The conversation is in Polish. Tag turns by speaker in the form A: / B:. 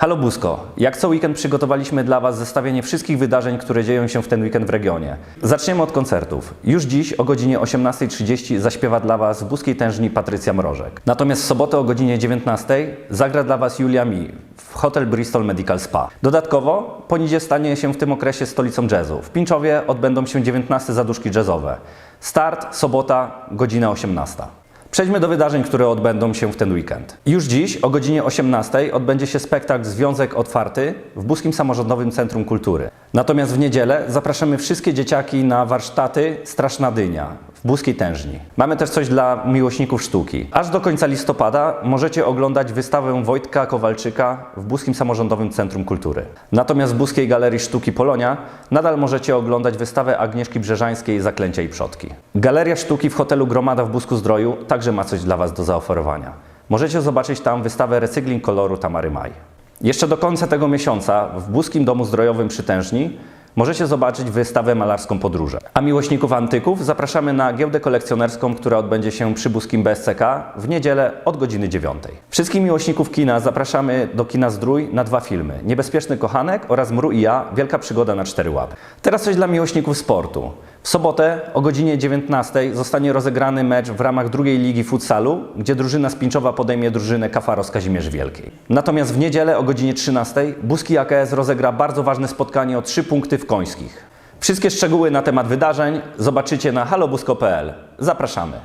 A: Halo Busko, jak co weekend przygotowaliśmy dla Was zestawienie wszystkich wydarzeń, które dzieją się w ten weekend w regionie. Zaczniemy od koncertów. Już dziś o godzinie 18.30 zaśpiewa dla Was w Buskiej Tężni Patrycja Mrożek. Natomiast w sobotę o godzinie 19.00 zagra dla Was Julia Mi w Hotel Bristol Medical Spa. Dodatkowo Ponidzie stanie się w tym okresie stolicą jazzu. W Pińczowie odbędą się 19 zaduszki jazzowe. Start sobota, godzina 18. Przejdźmy do wydarzeń, które odbędą się w ten weekend. Już dziś o godzinie 18 odbędzie się spektakl Związek Otwarty w Buskim Samorządowym Centrum Kultury. Natomiast w niedzielę zapraszamy wszystkie dzieciaki na warsztaty Straszna Dynia w Buskiej Tężni. Mamy też coś dla miłośników sztuki. Aż do końca listopada możecie oglądać wystawę Wojtka Kowalczyka w Buskim Samorządowym Centrum Kultury. Natomiast w Buskiej Galerii Sztuki Polonia nadal możecie oglądać wystawę Agnieszki Brzeżańskiej Zaklęcia i Przodki. Galeria Sztuki w hotelu Gromada w Busku Zdroju także ma coś dla Was do zaoferowania. Możecie zobaczyć tam wystawę Recykling koloru Tamary Maj. Jeszcze do końca tego miesiąca w Buskim Domu Zdrojowym przy Tężni możecie zobaczyć wystawę malarską Podróże. A miłośników antyków zapraszamy na giełdę kolekcjonerską, która odbędzie się przy Buskim BSCK w niedzielę od godziny 9. Wszystkich miłośników kina zapraszamy do Kina Zdrój na dwa filmy. Niebezpieczny Kochanek oraz Mru i ja, Wielka Przygoda na cztery łapy. Teraz coś dla miłośników sportu. W sobotę o godzinie 19 zostanie rozegrany mecz w ramach drugiej ligi futsalu, gdzie drużyna Spinczowa podejmie drużynę Kafaros Kazimierz Wielkiej. Natomiast w niedzielę o godzinie 13 Buski AKS rozegra bardzo ważne spotkanie o 3 punkty w Końskich. Wszystkie szczegóły na temat wydarzeń zobaczycie na halobusko.pl. Zapraszamy.